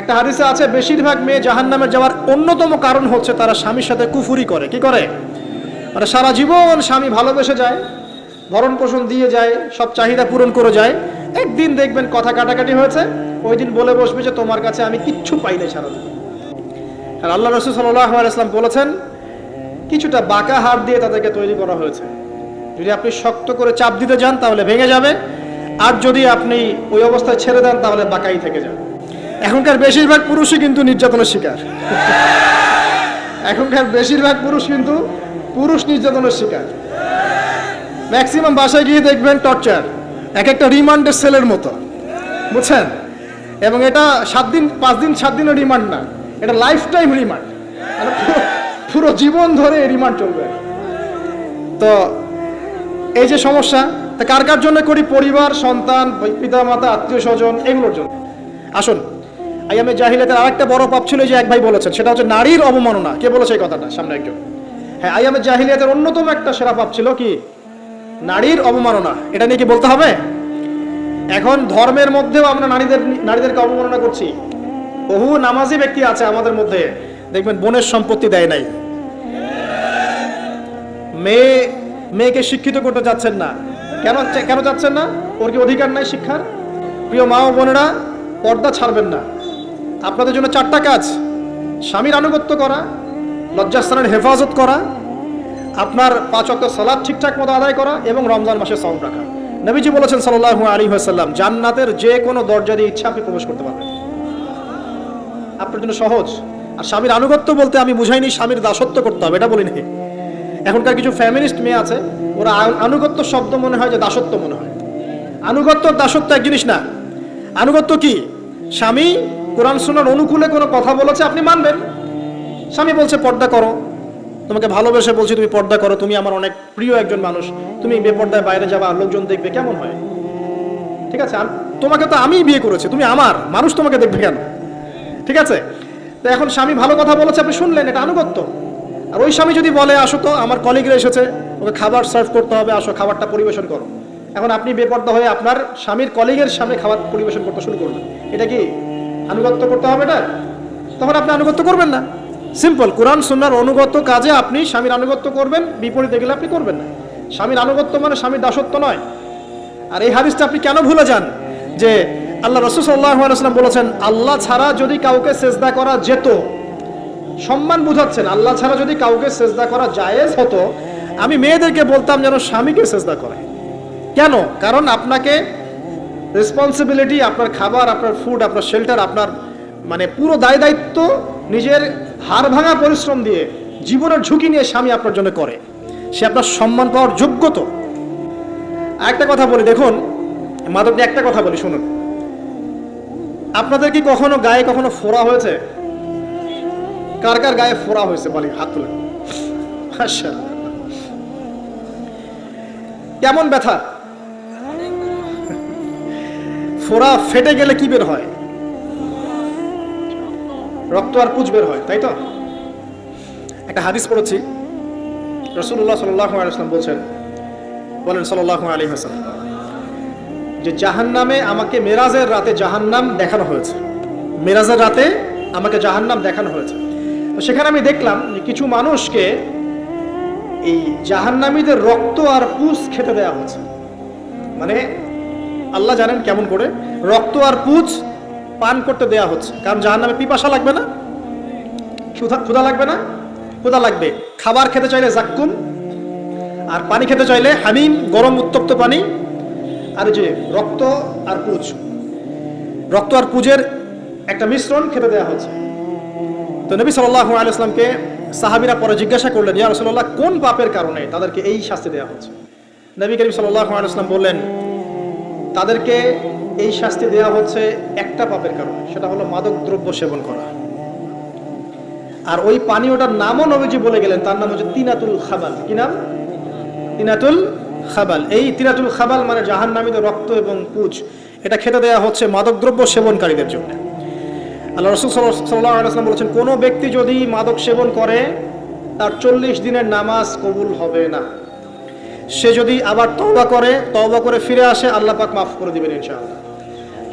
একটা হাদিসে আছে, বেশিরভাগ মেয়ে জাহান্নামে যাওয়ার অন্যতম কারণ হচ্ছে তারা স্বামীর সাথে কুফুরি করে। কি করে? মানে সারা জীবন স্বামী ভালোবেসে যায়, ভরণ পোষণ দিয়ে যায়, সব চাহিদা পূরণ করে যায়। একদিন দেখবেন কথা কাটাকাটি হয়েছে, ওই দিন বলে বসবে যে, তোমার কাছে আমি কিচ্ছু পাই নাই সারা। আর আল্লাহ রসুল সাল্লাম বলেছেন, কিছুটা বাঁকা হাত দিয়ে তাদেরকে তৈরি করা হয়েছে। যদি আপনি শক্ত করে চাপ দিতে যান, তাহলে ভেঙে যাবে। আর যদি আপনি ওই অবস্থায় ছেড়ে দেন, তাহলে বাঁকাই থেকে যাবে। এখনকার বেশিরভাগ পুরুষই কিন্তু নির্যাতনের শিকার। এখনকার বেশিরভাগ পুরুষ কিন্তু পুরুষ নির্যাতনের শিকার। ম্যাক্সিমাম বাসায় গিয়ে দেখবেন টর্চার এক একটা রিমান্ডের সেলের মতো। বুঝছেন? এবং এটা সাত দিন, পাঁচ দিন, সাত দিনের রিমান্ড না। এটা লাইফ টাইম রিমান্ড পুরো জীবন ধরে রিমান্ড চলবে। তো এই যে সমস্যা, তা কার কার জন্য করি? পরিবার, সন্তান পিতা মাতা আত্মীয় স্বজন এগুলোর জন্য। আসুন। আইয়ামে জাহিলিয়াতের আরেকটা বড় পাপ ছিল যে এক ভাই বলেছেন, সেটা হচ্ছে নারীর অবমাননা। কে বলেছে এই কথাটা? সামনে একজন। হ্যাঁ আইয়ামে জাহিলিয়াতের অন্যতম একটা সেরা পাপ ছিল কি? নারীর অবমাননা। এটা নিয়ে কি বলতে হবে? এখন ধর্মের মধ্যেও আমরা নারীদের, নারীদেরকে অবমাননা করছি। বহু নামাজি ব্যক্তি আছে আমাদের মধ্যে। দেখবেন বোনের সম্পত্তি দেয় নাই। মেয়ে, মেয়েকে শিক্ষিত করতে চাচ্ছেন না। কেন কেন চাচ্ছেন না? ওর কি অধিকার নাই শিক্ষার? প্রিয় মা ও বোনেরা, পর্দা ছাড়বেন না। আপনাদের জন্য চারটা কাজ। স্বামীর আনুগত্য করা, লজ্জাস্থানের হেফাজত করা, আপনার পাঁচ অক্ট সালাদ ঠিকঠাক মতো আদায় করা এবং রমজান মাসে সাউন্ড রাখা। নবীজি বলেছেন সাল্লাহ আলী হাসাল্লাম জান্নাতের যে কোনো দরজা দিয়ে ইচ্ছা আপনি প্রবেশ করতে পারবেন। আপনার জন্য সহজ। আর স্বামীর আনুগত্য বলতে আমি বুঝাইনি, স্বামীর দাসত্ব করতে হবে, এটা বলিনি। এখনকার কিছু ফ্যামিলিস্ট মেয়ে আছে, ওরা আনুগত্য শব্দ মনে হয় যে দাসত্ব মনে হয়। আনুগত্য দাসত্ব এক জিনিস না। আনুগত্য কি? স্বামী কোরআন শোনার অনুকূলে কোনো কথা বলেছে আপনি মানবেন? স্বামী বলছে, পর্দা করো। তোমাকে ভালোবেসে বলছি, তুমি পর্দা করো। তুমি আমার অনেক প্রিয় একজন মানুষ। তুমি বেপর্দায় বাইরে যাবা লোকজন দেখবে কেমন হয়? ঠিক আছে তোমাকে তো আমিই বিয়ে করেছি, তুমি আমার। মানুষ তোমাকে দেখবে কেন? ঠিক আছে? তো এখন স্বামী ভালো কথা বলেছে, আপনি শুনলেন, এটা আনুগত্য। আর ওই স্বামী যদি বলে, আসো তো, আমার কলিগরা এসেছে, ওকে খাবার সার্ভ করতে হবে, আসো, খাবারটা পরিবেশন করো। এখন আপনি বেপর্দা হয়ে আপনার স্বামীর কলিগের সামনে খাবার পরিবেশন করতে শুরু করবেন এটা কি আনুগত্য করতে হবে এটা তখন আপনি আনুগত্য করবেন না। সিম্পল কোরআন সুন্নার অনুগত কাজে আপনি স্বামীর আনুগত্য করবেন, বিপরীতে গেলে আপনি করবেন না। স্বামীর আনুগত্য মানে স্বামীর দাসত্ব নয়। আর এই হাদিসটা আপনি কেন ভুলে যান? যে আল্লাহ রসুল সাল্লাম বলেছেন, আল্লাহ ছাড়া যদি কাউকে সেজদা করা যেত, সম্মান বুঝাচ্ছেন, আল্লাহ ছাড়া যদি কাউকে সেজদা করা জায়েজ হতো, আমি মেয়েদেরকে বলতাম যেন স্বামীকে সেজদা করে কেন? কারণ আপনাকে রেসপন্সিবিলিটি আপনার খাবার, আপনার ফুড আপনার শেল্টার আপনার মানে পুরো দায় দায়িত্ব নিজের হাড় ভাঙা পরিশ্রম দিয়ে, জীবনের ঝুঁকি নিয়ে স্বামী আপনার জন্য করে। সে আপনার সম্মান পাওয়ার যোগ্য তো। একটা কথা বলি, দেখুন, মাধব একটা কথা বলি, শুনুন। আপনাদের কি কখনো গায়ে কখনো ফোড়া হয়েছে? কার কার গায়ে ফোড়া হয়েছে, বলি, হাত তুলে। আচ্ছা কেমন ব্যথা? ফোড়া ফেটে গেলে কি বের হয়? রক্ত আর পুজ বের হয়, তাই তো? একটা হাদিস পড়েছি রসুল্লাহ সাল্লাম বলছেন, বলেন সাল্লাহ আলী হাসান যে জাহান্নামে আমাকে মেরাজের রাতে জাহান্নাম দেখানো হয়েছে, মেরাজের রাতে আমাকে জাহান্নাম দেখানো হয়েছে। তো সেখানে আমি দেখলাম যে কিছু মানুষকে এই জাহান্নামীদের রক্ত আর পুষ খেতে দেওয়া হচ্ছে মানে আল্লাহ জানেন কেমন করে? রক্ত আর পুজ পান করতে দেয়া হচ্ছে। কারণ জাহান্নামে পিপাসা লাগবে না, ক্ষুধা লাগবে না, ক্ষুধা লাগবে। খাবার খেতে চাইলে জাক্কুম, আর পানি খেতে চাইলে হামিম, গরম উত্তপ্ত পানি, আর যে রক্ত আর পুজ। রক্ত আর পুজের একটা মিশ্রণ খেতে দেওয়া হচ্ছে। তো নবী সাল্লাহ আলাইসলামকে সাহাবিরা পরে জিজ্ঞাসা করলেন, ইয়া রসল্লাহ কোন পাপের কারণে তাদেরকে এই শাস্তি দেওয়া হচ্ছে? নবী করিম সাল্লাহ আলাইসলাম বললেন তাদেরকে এই শাস্তি দেওয়া হচ্ছে একটা পাপের কারণে, সেটা হলো মাদক দ্রব্য সেবন করা। আর ওই পানীয়টার নামও নবীজি বলে গেলেন, তার নাম হচ্ছে তিনাতুল খাবাল। কি নাম? তিনাতুল খাবাল। এই তিনাতুল খাবাল মানে জাহান নামীদের রক্ত এবং পুজ। এটা খেতে দেওয়া হচ্ছে মাদকদ্রব্য সেবনকারীদের জন্য। আল্লাহ রসুল আলাইসলাম বলেছেন, কোনো ব্যক্তি যদি মাদক সেবন করে, তার চল্লিশ দিনের নামাজ কবুল হবে না। সে যদি আবার তওবা করে তওবা করে ফিরে আসে, আল্লাহ পাক মাফ করে দিবেন ইনশাআল্লাহ।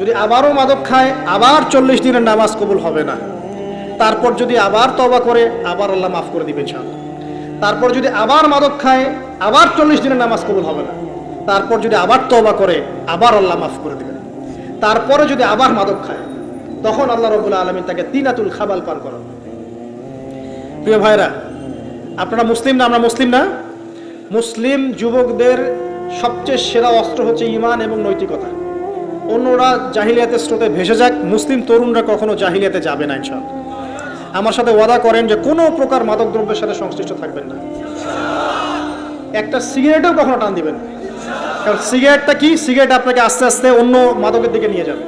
যদি আবারও মাদক খায়, আবার চল্লিশ দিনের নামাজ কবুল হবে না। তারপর যদি আবার তওবা করে, আবার আল্লাহ মাফ করে দিবেন ইনশাআল্লাহ। তারপর যদি আবার মাদক খায়, আবার চল্লিশ দিনের নামাজ কবুল হবে না। তারপর যদি আবার তওবা করে, আবার আল্লাহ মাফ করে দিবেন। তারপরে যদি আবার মাদক খায়, তখন আল্লাহ রবুল্লা আলমিন তাকে তিনাতুল খাবাল পান করান প্রিয় ভাইরা, আপনারা মুসলিম না, আমরা মুসলিম না? মুসলিম যুবকদের সবচেয়ে সেরা অস্ত্র হচ্ছে ইমান এবং নৈতিকতা। অন্যরা জাহিলিয়াতের স্রোতে ভেসে যাক, মুসলিম তরুণরা কখনো জাহিলিয়াতে যাবে না, ইনশাআল্লাহ। আমার সাথে ওয়াদা করেন যে কোনো প্রকার মাদক দ্রব্যের সাথে সংশ্লিষ্ট থাকবেন না। একটা সিগারেটেও কখনো টান দিবেন না। কারণ সিগারেটটা কি? সিগারেট আপনাকে আস্তে আস্তে অন্য মাদকের দিকে নিয়ে যাবে।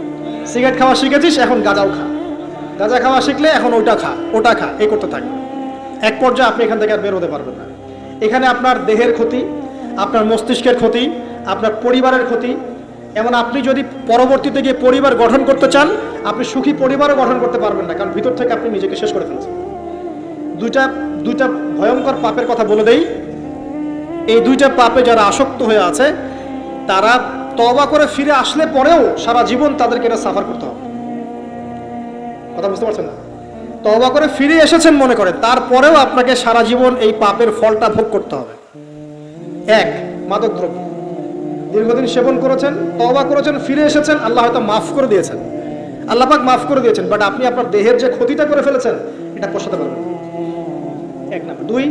সিগারেট খাওয়া শিখেছিস? এখন গাঁজাও খা। গাঁজা খাওয়া শিখলে এখন ওটা খা ওটা খা, এই করতে থাকবে এক পর্যায়ে আপনি এখান থেকে আর বের হতে পারবেন না। এখানে আপনার দেহের ক্ষতি, আপনার মস্তিষ্কের ক্ষতি, আপনার পরিবারের ক্ষতি। এমন আপনি যদি পরবর্তীতে গিয়ে পরিবার গঠন করতে চান, আপনি সুখী পরিবারও গঠন করতে পারবেন না, কারণ ভিতর থেকে আপনি নিজেকে শেষ করে ফেলছেন। দুইটা দুইটা ভয়ঙ্কর পাপের কথা বলে দেই। এই দুইটা পাপে যারা আসক্ত হয়ে আছে, তারা তবা করে ফিরে আসলে পরেও সারা জীবন তাদেরকে এটা সাফার করতে হবে। কথা বুঝতে পারছেন না? তবা করে ফিরে এসেছেন মনে করেন। তারপরেও আপনাকে সারা জীবন এই পাপের ফলটা ভোগ করতে হবে। এক মাদক দ্রব্য দীর্ঘদিন সেবন করেছেন তবা করেছেন, ফিরে এসেছেন, আল্লাহ হয়তো মাফ করে দিয়েছেন। আল্লাহ পাক মাফ করে দিয়েছেন বাট আপনি আপনার দেহের যে ক্ষতিটা করে ফেলেছেন, এটা পোষাতে পারবেন এক নাম্বার। দুই,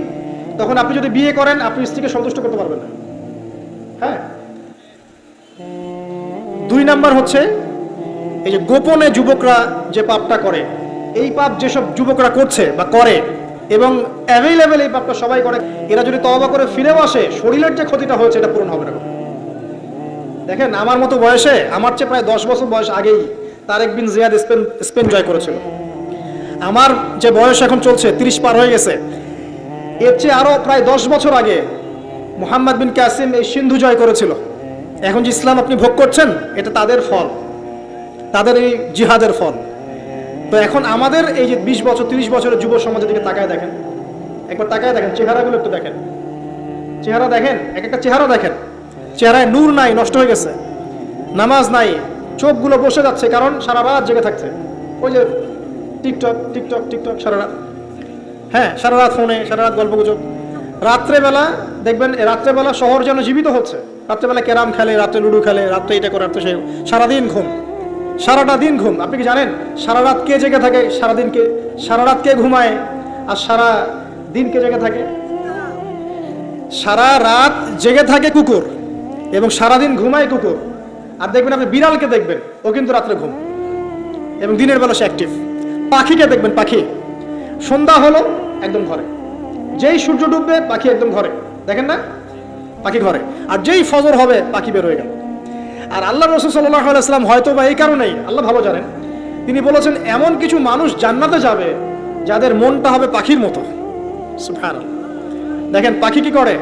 তখন আপনি যদি বিয়ে করেন, আপনি স্ত্রীকে সন্তুষ্ট করতে পারবেন না। হ্যাঁ? দুই নাম্বার হচ্ছে, এই যে গোপনে যুবকরা যে পাপটা করে এই পাপ যেসব যুবকরা করছে বা করে এবং অ্যাভেলেবেল এই পাপটা সবাই করে, এরা যদি তওবা করে ফিরেও আসে, শরীরের যে ক্ষতিটা হয়েছে এটা পূরণ হবে না দেখেন, আমার মতো বয়সে, আমার চেয়ে প্রায় দশ বছর বয়স আগেই Tariq bin Ziyad Spain Spain জয় করেছিল। আমার যে বয়স এখন চলছে, তিরিশ পার হয়ে গেছে, এর চেয়ে আরও প্রায় দশ বছর আগে মোহাম্মদ বিন কাসিম এই সিন্ধু জয় করেছিল। এখন যে ইসলাম আপনি ভোগ করছেন, এটা তাদের ফল, তাদের এই জিহাদের ফল। তো এখন আমাদের এই যে বিশ বছর, তিরিশ বছরের যুব সমাজের দিকে তাকায় দেখেন। একবার তাকায় দেখেন, চেহারাগুলো একটু দেখেন। চেহারা দেখেন, এক একটা চেহারা দেখেন। চেহারায় নূর নাই, নষ্ট হয়ে গেছে। নামাজ নাই, চোখগুলো বসে যাচ্ছে, কারণ সারা রাত জেগে থাকছে। ওই যে টিকটক টিকটক টিকটক, সারা রাত। হ্যাঁ সারা রাত ফোনে, সারা রাত গল্প গুজব রাত্রেবেলা দেখবেন রাত্রেবেলা শহর যেন জীবিত হচ্ছে। রাত্রেবেলা ক্যারাম খেলে, রাত্রে লুডু খেলে, রাত্রে এটা করে, রাত্রে সে সারাদিন ঘুম। সারাটা দিন ঘুম। আপনি কি জানেন? সারা রাত কে জেগে থাকে? সারাদিন কে সারা রাত কে ঘুমায়? আর সারা দিন কে জেগে থাকে? সারা রাত জেগে থাকে কুকুর এবং সারাদিন ঘুমায় কুকুর। আর দেখবেন আপনি বিড়ালকে দেখবেন, ও কিন্তু রাত্রে ঘুম। এবং দিনের বেলা সে অ্যাক্টিভ পাখিকে দেখবেন, পাখি। সন্ধ্যা হলো, একদম ঘরে। যেই সূর্য ডুববে, পাখি একদম ঘরে। দেখেন না? পাখি ঘরে। আর যেই ফজর হবে, পাখি বের হয়ে গেল। আর আল্লাহ রসুল আলাইসলাম হয়তো বা এই কারণেই, আল্লাহ ভালো জানেন, তিনি বলেছেন, এমন কিছু মানুষ জান্নাতে যাবে যাদের মনটা হবে পাখির মতো। দেখেন, পাখি কি করে?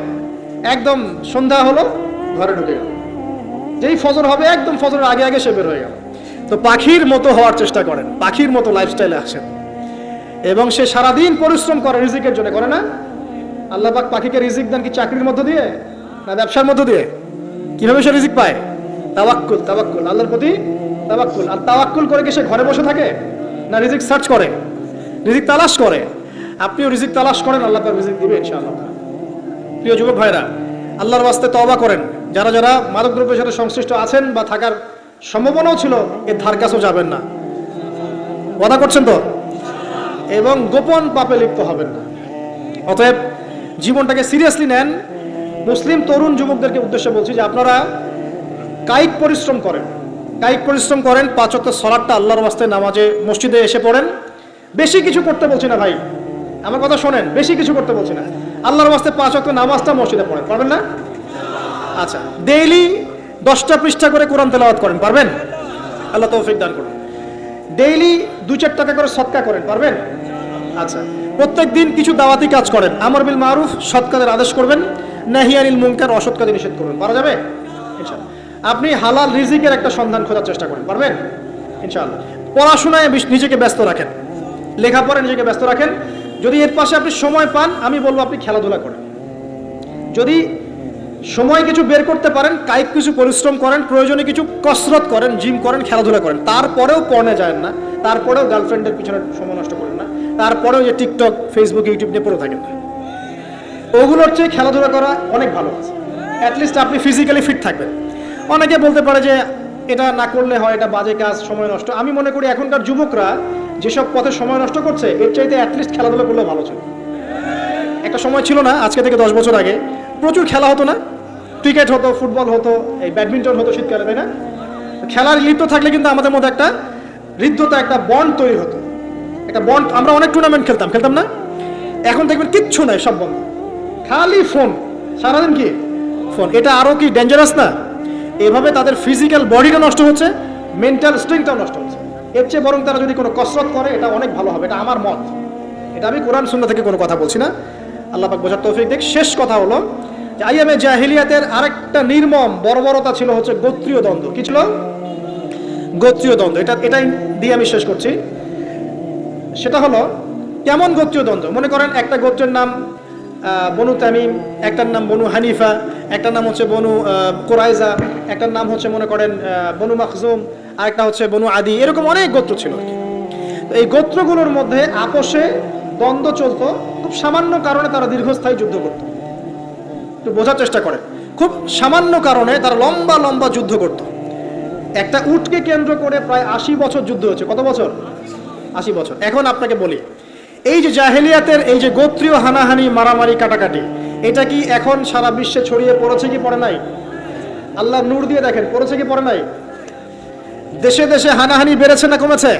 একদম সন্ধ্যা হলো, ঘরে ঢুকে গেল। যেই ফজর হবে, একদম ফজরের আগে আগে সে বের হয়ে গেল। তো পাখির মতো হওয়ার চেষ্টা করেন, পাখির মতো লাইফস্টাইলে আসেন। এবং সে সারাদিন পরিশ্রম করে রিজিকের জন্য, করে না? আল্লাহ পাক পাখিকে রিজিক দেন কি চাকরির মধ্য দিয়ে? না ব্যবসার মধ্য দিয়ে? কীভাবে সে রিজিক পায়? তাওয়াক্কুল তাওয়াক্কুল। আল্লাহর প্রতি তাওয়াক্কুল। আর তাওয়াক্কুল করে কি সে ঘরে বসে থাকে? না রিজিক সার্চ করে? রিজিক তালাশ করে? আপনিও রিজিক তালাশ করেন, আল্লাহ পাক রিজিক দিবে, ইনশাআল্লাহ। প্রিয় যুবক ভাইরা, আল্লাহর বাস্তে তওবা করেন। যারা যারা মাদকদ্রব্যের সাথে সংশ্লিষ্ট আছেন বা থাকার সম্ভাবনাও ছিল এর ধার কাছেও যাবেন না। ওয়াদা করছেন তো? এবং গোপন পাপে লিপ্ত হবেন না। অতএব জীবনটাকে সিরিয়াসলি নেন। মুসলিম, তরুণ যুবকদেরকে উদ্দেশ্যে বলছি যে আপনারা কায়িক পরিশ্রম করেন। কায়িক পরিশ্রম করেন, পাঁচ অক্ট সলাটটা আল্লাহর বাস্তে নামাজে মসজিদে এসে পড়েন। বেশি কিছু করতে বলছি না ভাই, আমার কথা শোনেন, বেশি কিছু করতে বলছি না। আল্লাহর বাস্তে পাঁচ অক্ট নামাজটা মসজিদে পড়েন, পারবেন না? আচ্ছা ডেইলি দশটা পৃষ্ঠা করে কোরআন তেলাওয়াত করেন, পারবেন? আল্লাহ তৌফিক দান করুন। ডেইলি দু চার টাকা করে সৎকা করেন, পারবেন? আচ্ছা প্রত্যেক দিন কিছু দাওয়াতি কাজ করেন। আমর বিল মারুফ সৎ কাজের আদেশ করবেন নাহিয়ানিল মুনকার অসৎ কাজে নিষেধ করবেন। পারা যাবে? আপনি হালাল রিজিকের একটা সন্ধান খোঁজার চেষ্টা করেন, পারবেন? ইনশাআল্লাহ। পড়াশোনায় নিজেকে ব্যস্ত রাখেন। লেখাপড়ায় নিজেকে ব্যস্ত রাখেন। যদি এর পাশে আপনি সময় পান, আমি বলব আপনি খেলাধুলা করেন। যদি সময় কিছু বের করতে পারেন, কায়িক কিছু পরিশ্রম করেন, প্রয়োজনে কিছু কসরত করেন, জিম করেন, খেলাধুলা করেন, তারপরেও পড়নে যায় না, তারপরেও গার্লফ্রেন্ডের পিছনে সময় নষ্ট করেন না, তারপরেও যে টিকটক ফেসবুক ইউটিউব নিয়ে পড়ে থাকেন না। ওগুলোর চেয়ে খেলাধুলা করা অনেক ভালো আছে। অ্যাটলিস্ট আপনি ফিজিক্যালি ফিট থাকবেন। অনেকে বলতে পারে যে এটা না করলে হয়, এটা বাজে কাজ, সময় নষ্ট। আমি মনে করি এখনকার যুবকরা যেসব পথে সময় নষ্ট করছে, এর চাইতে অ্যাটলিস্ট খেলাধুলা করলে ভালো ছিল। একটা সময় ছিল না, আজকে থেকে দশ বছর আগে। প্রচুর খেলা হতো না। ক্রিকেট হতো, ফুটবল হতো, এই ব্যাডমিন্টন হতো শীতকালে, তাই না? খেলার লিপ্ত থাকলে কিন্তু আমাদের মধ্যে একটা হৃদ্যতা, একটা বন্ড তৈরি হতো। একটা বন্ড আমরা অনেক টুর্নামেন্ট খেলতাম খেলতাম না? এখন দেখবেন কিচ্ছু নাই, সব বন্ধ। খালি ফোন সারাদিন কি? ফোন এটা আরও কি ডেঞ্জারাস না? এভাবে তাদের ফিজিক্যাল বডিটা নষ্ট হচ্ছে মেন্টাল স্ট্রেংথটাও নষ্ট হচ্ছে। এর চেয়ে বরং তারা যদি কোনো কসরত করে, এটা অনেক ভালো হবে, এটা আমার মত। এটা আমি কোরআন শূন্য থেকে কোনো কথা বলছি না। আল্লাহ বোঝার তৌফিক দেখ। শেষ কথা হলো যে আইএমএ জাহিলিয়াতের আরেকটা নির্মম বর্বরতা ছিল হচ্ছে গোত্রীয় দ্বন্দ্ব। কি ছিল? গোত্রীয় দ্বন্দ্ব। এটা এটাই দিয়ে আমি শেষ করছি। সেটা হলো কেমন গোত্রীয় দ্বন্দ্ব? মনে করেন একটা গোত্রের নাম বনু তামিম, একটার নাম বনু হানিফা, একটার নাম হচ্ছে বনু কোরাইজা, একটার নাম হচ্ছে মনে করেন বনু মাখজুম, আরেকটা হচ্ছে বনু আদি, এরকম অনেক গোত্র ছিল এই গোত্রগুলোর মধ্যে আপোষে দ্বন্দ্ব চলতো, খুব সামান্য কারণে তারা দীর্ঘস্থায়ী যুদ্ধ করত। একটু বোঝার চেষ্টা করে খুব সামান্য কারণে তারা লম্বা লম্বা যুদ্ধ করত। একটা উটকে কেন্দ্র করে প্রায় আশি বছর যুদ্ধ হচ্ছে কত বছর? আশি বছর। এখন আপনাকে বলি এই যে জাহেলিয়াতের, এই যে গোত্রীয় হানাহানি, মারামারি, কাটাকাটি, এটা কি এখন সারা বিশ্বে ছড়িয়ে পড়েছে কি পড়ে নাই? আল্লাহ নূর দিয়ে দেখেন, পড়েছে কি পড়ে নাই? দেশে দেশে হানাহানি বেড়েছে না কমেছে?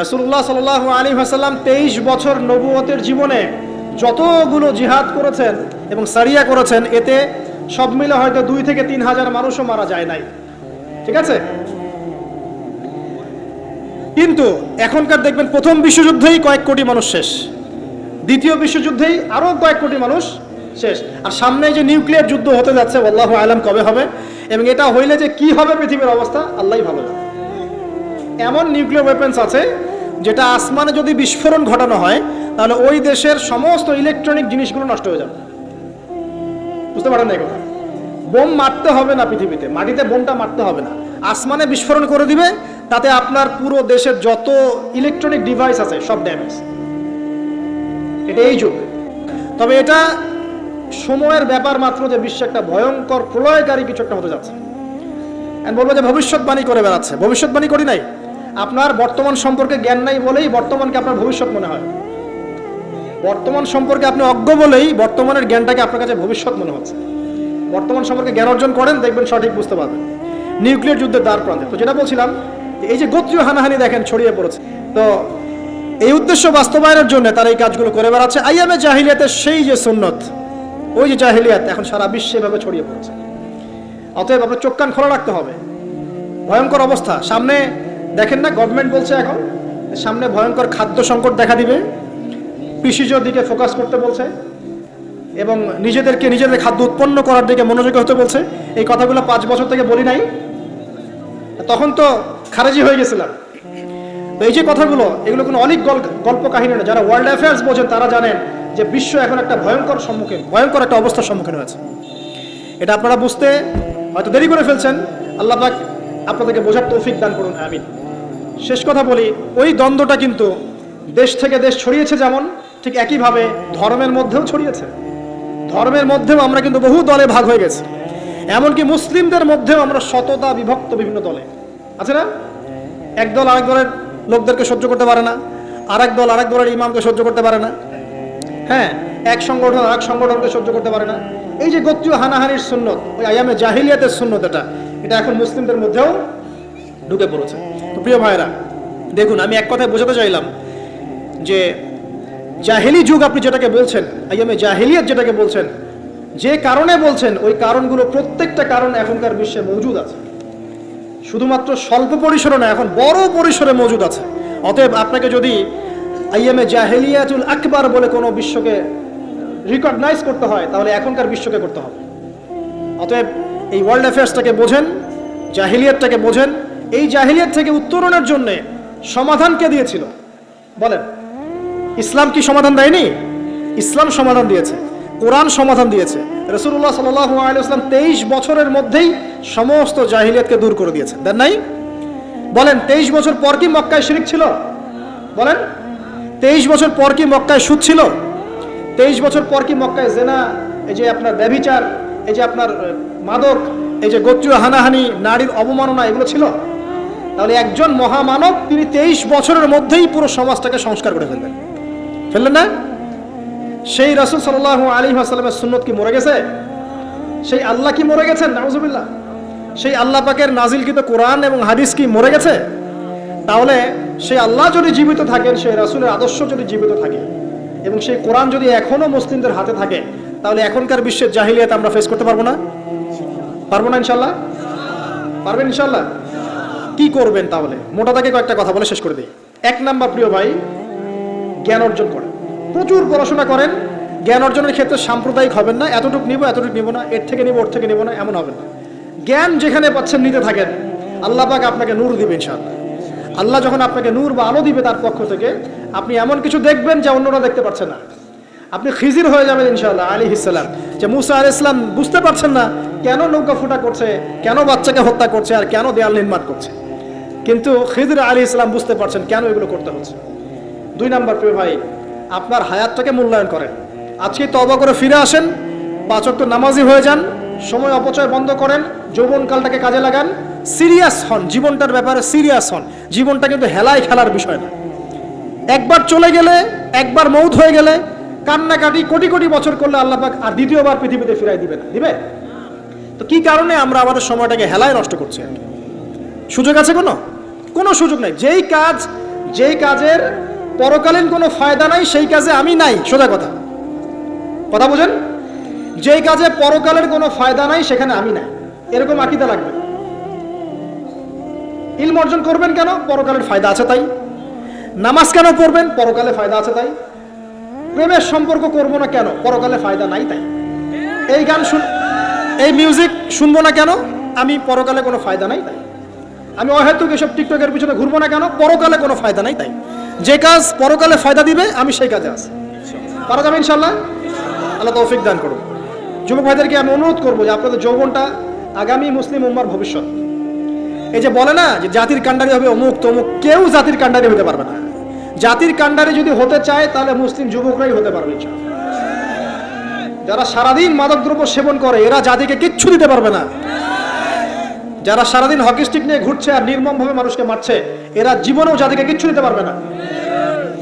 রাসুল্লাহ সাল আলী হাসাল্লাম তেইশ বছর নবুয়তের জীবনে যতগুলো জিহাদ করেছেন এবং সারিয়া করেছেন, এতে সব মিলে হয়তো দুই থেকে তিন হাজার মানুষও মারা যায় নাই। ঠিক আছে? কিন্তু এখনকার দেখবেন প্রথম বিশ্বযুদ্ধেই কয়েক কোটি মানুষ শেষ। দ্বিতীয় বিশ্বযুদ্ধেই আরও কয়েক কোটি মানুষ শেষ। আর সামনে যে নিউক্লিয়ার যুদ্ধ হতে যাচ্ছে, আল্লাহ আলম কবে হবে? এবং এটা হইলে যে কি হবে পৃথিবীর অবস্থা আল্লাহ ভালো এমন নিউক্লিয়ার ওয়েপেন্স আছে, যেটা আসমানে যদি বিস্ফোরণ ঘটানো হয়, তাহলে ওই দেশের সমস্ত ইলেকট্রনিক জিনিসগুলো নষ্ট হয়ে যাবে। বুঝতে পারেন না কথা? বোম মারতে হবে না পৃথিবীতে, মাটিতে বোমটা মারতে হবে না। আসমানে বিস্ফোরণ করে দিবে তাতে আপনার পুরো দেশের যত ইলেকট্রনিক ডিভাইস আছে, সব ড্যামেজ এটা এই যুগ। তবে এটা সময়ের ব্যাপার মাত্র যে বিশ্বে একটা ভয়ঙ্কর প্রলয়কারী কিছু একটা হতে যাচ্ছে। বলব যে ভবিষ্যৎবাণী করে বেড়াচ্ছে। ভবিষ্যৎবাণী করি নাই। আপনার বর্তমান সম্পর্কে জ্ঞান নাই বলেই বর্তমানকে আপনার ভবিষ্যৎ মনে হয়। বর্তমান সম্পর্কে আপনি অজ্ঞ বলেই বর্তমানের জ্ঞানটাকে আপনার কাছে ভবিষ্যৎ মনে হচ্ছে। বর্তমান সম্পর্কে জ্ঞান অর্জন করেন, দেখবেন সঠিক বুঝতে পারবেন। নিউক্লিয়ার যুদ্ধের দ্বার প্রান্তে। তো যেটা বলছিলাম এই যে গোত্রীয় হানাহানি দেখেন, ছড়িয়ে পড়েছে। তো এই উদ্দেশ্য বাস্তবায়নের জন্য তারা এই কাজগুলো করে বেড়াচ্ছে। আইয়ামে জাহিলিয়াতের সেই যে সুন্নত, ওই যে জাহিলিয়াত, এখন সারা বিশ্বে এভাবে ছড়িয়ে পড়েছে। অতএব আপনার চোখ কান খোলা রাখতে হবে। ভয়ঙ্কর অবস্থা। সামনে দেখেন না গভর্নমেন্ট বলছে এখন, সামনে ভয়ঙ্কর খাদ্য সংকট দেখা দিবে। কৃষিজ দিকে ফোকাস করতে বলছে এবং নিজেদেরকে নিজেদের খাদ্য উৎপন্ন করার দিকে মনোযোগী হতে বলছে। এই কথাগুলো পাঁচ বছর থেকে বলি নাই। তখন তো খারেজি হয়ে গেছিলাম। তো এই যে কথাগুলো, এগুলো কোনো অনেক গল্প কাহিনী না। যারা ওয়ার্ল্ড অ্যাফেয়ার্স বোঝেন, তারা জানেন যে বিশ্ব এখন একটা ভয়ঙ্কর সম্মুখীন, ভয়ঙ্কর একটা অবস্থার সম্মুখীন হয়েছে। এটা আপনারা বুঝতে হয়তো দেরি করে ফেলছেন। আল্লাহ পাক আপনাদেরকে বোঝার তৌফিক দান করুন, আমিন। শেষ কথা বলি, ওই দ্বন্দ্বটা কিন্তু দেশ থেকে দেশ ছড়িয়েছে যেমন, ঠিক একইভাবে ধর্মের মধ্যেও ছড়িয়েছে। ধর্মের মধ্যেও আমরা কিন্তু বহু দলে ভাগ হয়ে গেছি। এমনকি মুসলিমদের মধ্যেও আমরা শততা বিভক্ত বিভিন্ন দলে। আছে না? একদল আরেক দলের লোকদেরকে সহ্য করতে পারে না, আরেক দল আরেক দলের ইমামকে সহ্য করতে পারে না। হ্যাঁ এক সংগঠন আরেক সংগঠনকে সহ্য করতে পারে না। এই যে গোত্রীয় হানাহানির সুন্নত, ওই আয়ামে জাহিলিয়াতের সুন্নত এটা এটা এখন মুসলিমদের মধ্যেও ঢুকে পড়েছে। তো প্রিয় ভাইরা দেখুন, আমি এক কথায় বোঝাতে চাইলাম যে জাহেলি যুগ আপনি যেটাকে বলছেন, আইয়ামে জাহিলিয়াত যেটাকে বলছেন, যে কারণে বলছেন, ওই কারণগুলো প্রত্যেকটা কারণ এখনকার বিশ্বে মজুদ আছে। শুধুমাত্র স্বল্প পরিসরে না, এখন বড় পরিসরে মজুদ আছে। অতএব আপনাকে যদি আইএমএ জাহেলিয়াতুল আকবার বলে কোনো বিশ্বকে রিকগনাইজ করতে হয়, তাহলে এখনকার বিশ্বকে করতে হবে। অতএব এই ওয়ার্ল্ড অ্যাফেয়ার্সটাকে বোঝেন, জাহিলিয়াতটাকে বোঝেন। এই জাহিলিয়াত থেকে উত্তরণের জন্য সমাধান কে দিয়েছিল? বলেন, ইসলাম কি সমাধান দেয়নি? ইসলাম সমাধান দিয়েছে, কোরআন সমাধান দিয়েছে। রসুল্লাহ সাল্লাম তেইশ বছরের মধ্যেই সমস্ত জাহিলিয়াতকে দূর করে দিয়েছেন। দেন নাই? বলেন, তেইশ বছর পর কি মক্কায় শিরিক ছিল? বলেন, তেইশ বছর পর কি মক্কায় সুদ ছিল? তেইশ বছর পর কি মক্কায় জেনা, এই যে আপনার ব্যভিচার, এই যে আপনার মাদক, এই যে গোত্রীয় হানাহানি, নারীর অবমাননা, এগুলো ছিল? তাহলে একজন মহামানব তিনি তেইশ বছরের মধ্যেই পুরো সমাজটাকে সংস্কার করে ফেললেন। ফেললেন না? সেই রাসুল সাল্লাহ আলী আসালামের সুন্নত কি মরে গেছে? সেই আল্লাহ কি মরে গেছেন? নাউজুবিল্লাহ। সেই আল্লাহ পাকের নাজিল নাজিলকৃত কোরআন এবং হাদিস কি মরে গেছে? তাহলে সেই আল্লাহ যদি জীবিত থাকেন, সেই রাসুলের আদর্শ যদি জীবিত থাকে এবং সেই কোরআন যদি এখনও মুসলিমদের হাতে থাকে, তাহলে এখনকার বিশ্বের জাহিলিয়াত আমরা ফেস করতে পারব না? পারব না ইনশাল্লাহ পারবেন ইনশাল্লাহ কি করবেন তাহলে? মোটা তাকে কয়েকটা কথা বলে শেষ করে দিই। এক নাম্বার প্রিয় ভাই, জ্ঞান অর্জন করেন প্রচুর পড়াশোনা করেন, জ্ঞান অর্জনের ক্ষেত্রে সাম্প্রদায়িক হবেন না, এতটুকু নিব এতটুকু নিব না, এর থেকে নিব, ওর থেকে নিব না, এমন হবে না। জ্ঞান যেখানে পাচ্ছেন, নিতে থাকেন। আল্লাহ পাক আপনাকে নূর দিবে ইনশাআল্লাহ। আল্লাহ যখন আপনাকে নূর বা আলো দিবে তার পক্ষ থেকে, আপনি এমন কিছু দেখবেন যে অন্যরা দেখতে পাচ্ছে না। আপনি খিজির হয়ে যাবেন ইনশাআল্লাহ আলী ইসলাম যে মুসা আল ইসলাম বুঝতে পারছেন না কেন নৌকা ফুটা করছে, কেন বাচ্চাকে হত্যা করছে আর কেন দেয়াল নির্মাণ করছে। কিন্তু খিজির আলী ইসলাম বুঝতে পারছেন কেন এগুলো করতে হচ্ছে। দুই নাম্বার প্রিয় ভাই আপনার হায়াতটাকে মূল্যায়ন করেন। আজকে তবা করে ফিরে আসেন, পাঁচ তো নামাজি হয়ে যান, সময় অপচয় বন্ধ করেন যৌবনকালটাকে কাজে লাগান, সিরিয়াস হন, জীবনটার ব্যাপারে সিরিয়াস হন। জীবনটা কিন্তু হেলায় খেলার বিষয় না। একবার চলে গেলে, একবার মৌত হয়ে গেলে, কান্নাকাটি কোটি কোটি বছর করলে আল্লাহ পাক আর দ্বিতীয়বার পৃথিবীতে ফিরাই দিবে না। দিবে? তো কি কারণে আমরা আমাদের সময়টাকে হেলায় নষ্ট করছি? সুযোগ আছে কোনো? কোনো সুযোগ নেই। যেই কাজ, যেই কাজের পরকালীন কোনো ফায়দা নাই, সেই কাজে আমি নাই। সোজা কথা। কথা বুঝেন? যেই কাজে পরকালের কোনো ফায়দা নাই, সেখানে আমি নাই। এরকম আকিদা লাগবে। ইলম অর্জন করবেন কেন? পরকালের ফায়দা আছে তাই। নামাজ কেন পড়বেন? পরকালে ফায়দা আছে তাই। প্রেমের সম্পর্ক করব না কেন? পরকালে ফায়দা নাই তাই। এই গান শুন, এই মিউজিক শুনব না কেন? আমি পরকালে কোনো ফায়দা নাই তাই। আমি অহেতুক এসব টিকটকের পিছনে ঘুরবো না কেন? পরকালে কোনো ফায়দা নাই তাই। যে কাজ পরকালে ফায়দা দিবে, আমি সেই কাজে আছি। পারা যাবে ইনশাল্লাহ আল্লাহ তৌফিক দান করুন যুবক ভাইদেরকে আমি অনুরোধ করব যে আপনাদের যৌবনটা আগামী মুসলিম উম্মার ভবিষ্যৎ। এই যে বলে না যে জাতির কাণ্ডারি হবে অমুক তমুক, কেউ জাতির কাণ্ডারি হতে পারবে না। জাতির কাণ্ডারি যদি হতে চায়, তাহলে মুসলিম যুবকরাই হতে পারবে যারা সারাদিন মাদকদ্রব্য সেবন করে, এরা জাতিকে কিচ্ছু দিতে পারবে না। যারা সারাদিন হকি স্টিক নিয়ে ঘুরছে আর নির্মমভাবে মানুষকে মারছে, এরা জীবনেও জাতিকে কিচ্ছু দিতে পারবে না।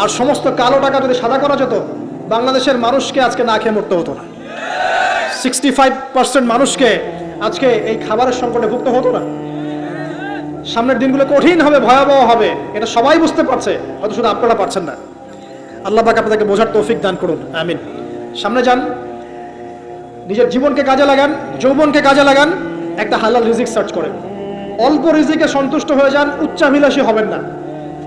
আর সমস্ত কালো টাকা যদি সাদা করা যেত, বাংলাদেশের মানুষকে আজকে না খেয়ে মরতে হতো না। সিক্সটি ফাইভ পার্সেন্ট মানুষকে আজকে এই খাবারের সংকটে ভুগতে হতো না। সামনের দিনগুলো কঠিন হবে, ভয়াবহ হবে, এটা সবাই বুঝতে পারছে, হয়তো শুধু আপনারা পারছেন না। আল্লাহ পাক আপনাদেরকে বোঝার তৌফিক দান করুন, আমিন। সামনে যান, নিজের জীবনকে কাজে লাগান, যৌবনকে কাজে লাগান, একটা হালাল রিজিক সার্চ করেন। অল্প রিজিকে সন্তুষ্ট হয়ে যান, উচ্চাভিলাষী হবেন না।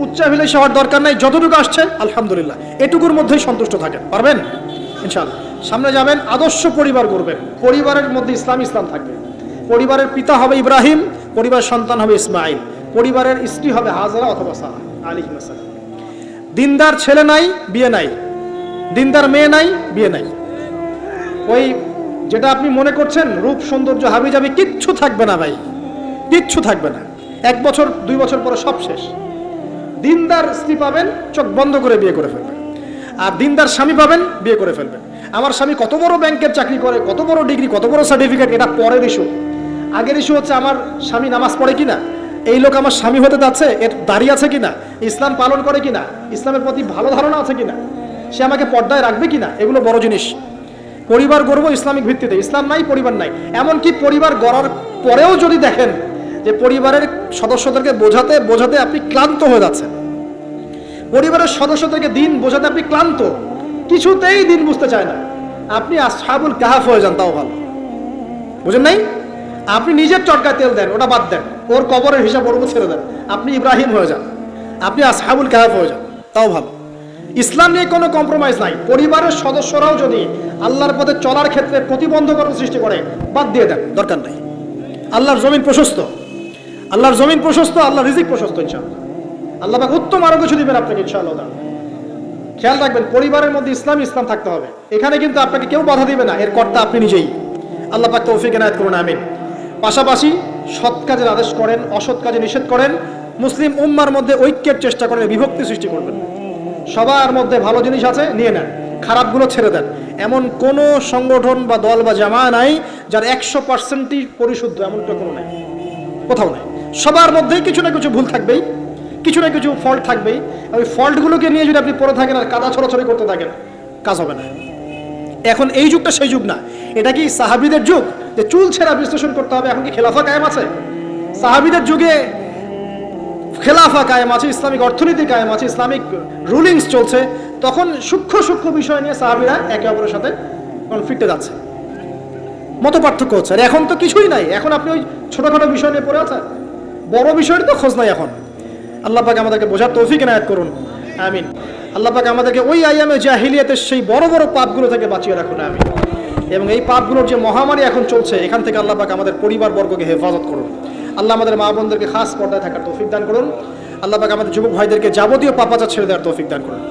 উচ্চাভিলাষী হওয়ার দরকার নাই, যতটুকু আসছে, আলহামদুলিল্লাহ। এটুকুর মধ্যেই সন্তুষ্ট থাকেন, পারবেন? ইনশাআল্লাহ। সামনে যাবেন, আদর্শ পরিবার করবেন পরিবারের মধ্যে ইসলাম ইসলাম থাকবে। পরিবারের পিতা হবে ইব্রাহিম, পরিবারের সন্তান হবে ইসমাইল। পরিবারের স্ত্রী হবে হাজারা অথবা সাহা আলী দিনদার ছেলে নাই, বিয়ে নাই। দিনদার মেয়ে নাই, বিয়ে নাই। ওই যেটা আপনি মনে করছেন, রূপ, সৌন্দর্য হাবি যাবি কিচ্ছু থাকবে না ভাই। কিচ্ছু থাকবে না। এক বছর, দুই বছর পরে সব শেষ। দিনদার স্ত্রী পাবেন, চোখ বন্ধ করে বিয়ে করে ফেলবেন। আর দিনদার স্বামী পাবেন, বিয়ে করে ফেলবেন। আমার স্বামী কত বড় ব্যাংকের চাকরি করে, কত বড় ডিগ্রি, কত বড় সার্টিফিকেট, এটা পরের ইস্যু আগের ইস্যু হচ্ছে আমার স্বামী নামাজ পড়ে কিনা? এই লোক আমার স্বামী হতে যাচ্ছে, এর দাঁড়িয়ে আছে কিনা? ইসলাম পালন করে কিনা? ইসলামের প্রতি ভালো ধারণা আছে কিনা? সে আমাকে পর্দায় রাখবে কিনা? এগুলো বড় জিনিস। পরিবার গড়ব ইসলামিক ভিত্তিতে। ইসলাম নাই, পরিবার নাই। এমনকি পরিবার গড়ার পরেও যদি দেখেন যে পরিবারের সদস্যদেরকে বোঝাতে বোঝাতে আপনি ক্লান্ত হয়ে যাচ্ছেন। পরিবারের সদস্যদেরকে দিন বোঝাতে আপনি ক্লান্ত। কিছুতেই দিন বুঝতে চায় না। আপনি আসহাবুল কাহাফ হয়ে যান, তাও ভালো। বুঝেন নাই? আপনি নিজের চটকায় তেল দেন, ওটা বাদ দেন। ওর কবরের হিসাব ওর ছেড়ে দেন। আপনি ইব্রাহিম হয়ে যান। আপনি আসহাবুল কাহাফ হয়ে যান, তাও ভালো। ইসলাম নিয়ে কোনো কম্প্রোমাইজ নাই। পরিবারের সদস্যরাও যদি আল্লাহর পথে চলার ক্ষেত্রে প্রতিবন্ধকতা সৃষ্টি করে, বাদ দিয়ে দেন, দরকার নাই। আল্লাহর জমিন প্রশস্ত। আল্লাহর জমিন প্রশস্ত আল্লাহ রিজিক প্রশস্ত, ইনশাআল্লাহ। আল্লাহ পাক উত্তম আরও কিছু দিবেন আপনাকে ইনশাআল্লাহ। খেয়াল রাখবেন, পরিবারের মধ্যে ইসলাম ইসলাম থাকতে হবে। এখানে কিন্তু আপনাকে কেউ বাধা দিবে না, এর কর্তা আপনি নিজেই। আল্লাহ পাক তৌফিক এনায়েত করুন, আমিন। পাশাপাশি সৎ কাজের আদেশ করেন, অসৎ কাজে নিষেধ করেন, মুসলিম উম্মার মধ্যে ঐক্যের চেষ্টা করেন, বিভক্তি সৃষ্টি করবেন। সবার মধ্যে ভালো জিনিস আছে, নিয়ে নেন। খারাপগুলো ছেড়ে দেন। এমন কোনো সংগঠন বা দল বা জামা নাই, যার একশো পার্সেন্টই পরিশুদ্ধ, এমনটা কোনো নাই। কোথাও নাই। সবার মধ্যেই কিছু না কিছু ভুল থাকবেই, কিছু না কিছু ফল্ট থাকবেই। ওই ফল্টগুলোকে নিয়ে যদি আপনি পড়ে থাকেন আর কাদা ছড়াছড়ি করতে থাকেন, কাজ হবে না। এখন এই যুগটা সেই যুগ না। এটা কি সাহাবিদের যুগ? যে চুল ছেঁড়া বিশ্লেষণ করতে হবে, এখন কি খেলাফা কায়েম আছে? সাহাবিদের যুগে খেলাফা কায়েম আছে, ইসলামিক অর্থনীতি কায়েম আছে, ইসলামিক রুলিংস চলছে। তখন সূক্ষ্ম সূক্ষ্ম বিষয় নিয়ে সাহাবিরা একে অপরের সাথে কনফ্লিক্টে যাচ্ছে। মত পার্থক্য হচ্ছে। আর এখন তো কিছুই নাই। এখন আপনি ওই ছোটখাটো বিষয় নিয়ে পড়ে আছেন? বড় বিষয়ের তো খোঁজ নাই এখন। আল্লাহ পাক আমাদেরকে বোঝার তৌফিক এনায়াত করুন। আমিন। আল্লাহ পাক আমাদেরকে ওই আইয়ামে জাহিলিয়াতের সেই বড় বড় পাপগুলো থেকে বাঁচিয়ে রাখুন, আমিন। এবং এই পাপগুলোর যে মহামারী এখন চলছে, এখান থেকে আল্লাহ পাক আমাদের পরিবার বর্গকে হেফাজত করুন। আল্লাহ আমাদের মা বোনদেরকে খাস পর্দায় থাকার তৌফিক দান করুন। আল্লাহ আমাদের যুবক ভাইদেরকে যাবতীয় পাপাচার ছেড়ে দেওয়ার তৌফিক দান করুন।